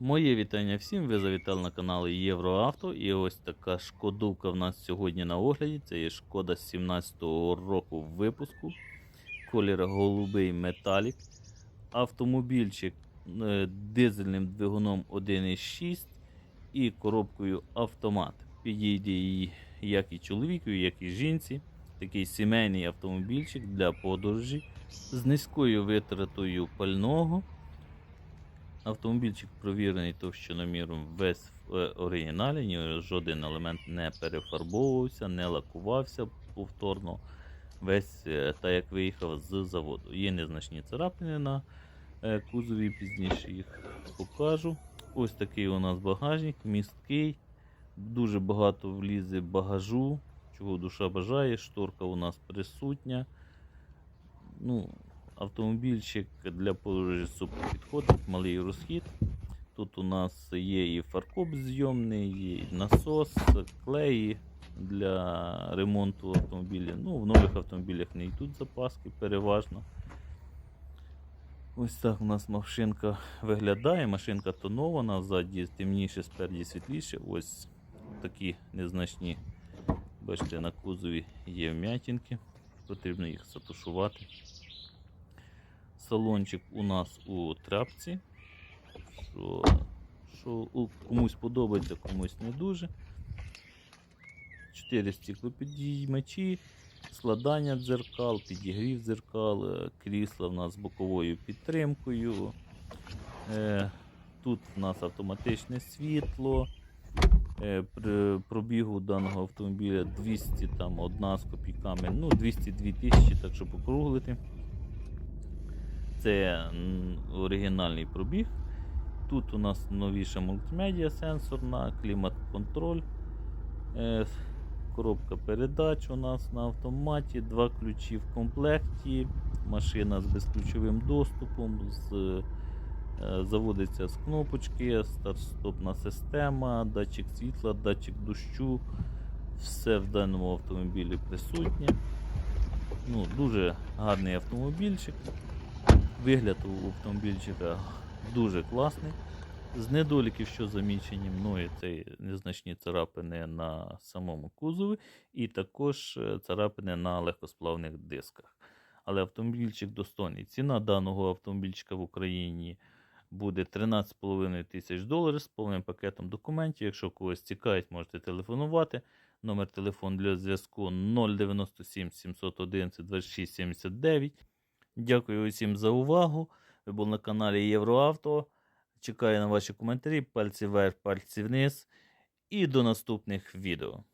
Моє вітання всім. Ви завітали на канал Євроавто. І ось така шкодувка в нас сьогодні на огляді. Це є шкода 17-го року випуску. Колір голубий металік. Автомобільчик е, дизельним двигуном 1.6 і коробкою автомат. Підійде її як і чоловіку, як і жінці. Такий сімейний автомобільчик для подорожі з низькою витратою пального. Автомобільчик провірений товщиноміром весь в е, оригіналі, жоден елемент не перефарбовувався, не лакувався повторно. Весь е, так як виїхав з заводу. Є незначні царапини на е, кузові, пізніше їх покажу. Ось такий у нас багажник, місткий, дуже багато влізе багажу, чого душа бажає. Шторка у нас присутня. Ну, Автомобільчик для супер підходить, малий розхід. Тут у нас є і фаркоп зйомний, і насос, клеї для ремонту автомобіля. Ну, в нових автомобілях не йдуть запаски переважно. Ось так у нас машинка виглядає. Машинка тонована, ззаді темніше, спереді світліше. Ось такі незначні. Бачите, на кузові є вм'ятінки, потрібно їх затушувати. Салончик у нас у трапці. Що, що комусь подобається, комусь не дуже. Чотири стіклопідіймачі, складання дзеркал, підігрів дзеркал, е, крісла в нас з боковою підтримкою. Е, Тут в нас автоматичне світло. Е, При пробігу даного автомобіля 200 там одна з копійками, ну 202 тисячі, так щоб округлити. Це оригінальний пробіг. Тут у нас новіша мультимедіа сенсорна, клімат-контроль, е, коробка передач у нас на автоматі, два ключі в комплекті, машина з безключовим доступом, з, е, заводиться з кнопочки, старт-стопна система, датчик світла, датчик дощу. Все в даному автомобілі присутнє. Ну, дуже гарний автомобільчик. Вигляд у автомобільчика дуже класний. З недоліків, що замічені мною, це незначні царапини на самому кузові, і також е, царапини на легкосплавних дисках. Але автомобільчик достойний. Ціна даного автомобільчика в Україні буде 13,5 тисяч доларів з повним пакетом документів. Якщо когось цікавить, можете телефонувати. Номер телефону для зв'язку 097 711 26 79. Дякую усім за увагу. Ви були на каналі Євроавто. Чекаю на ваші коментарі. Пальці вверх, пальці вниз. І до наступних відео.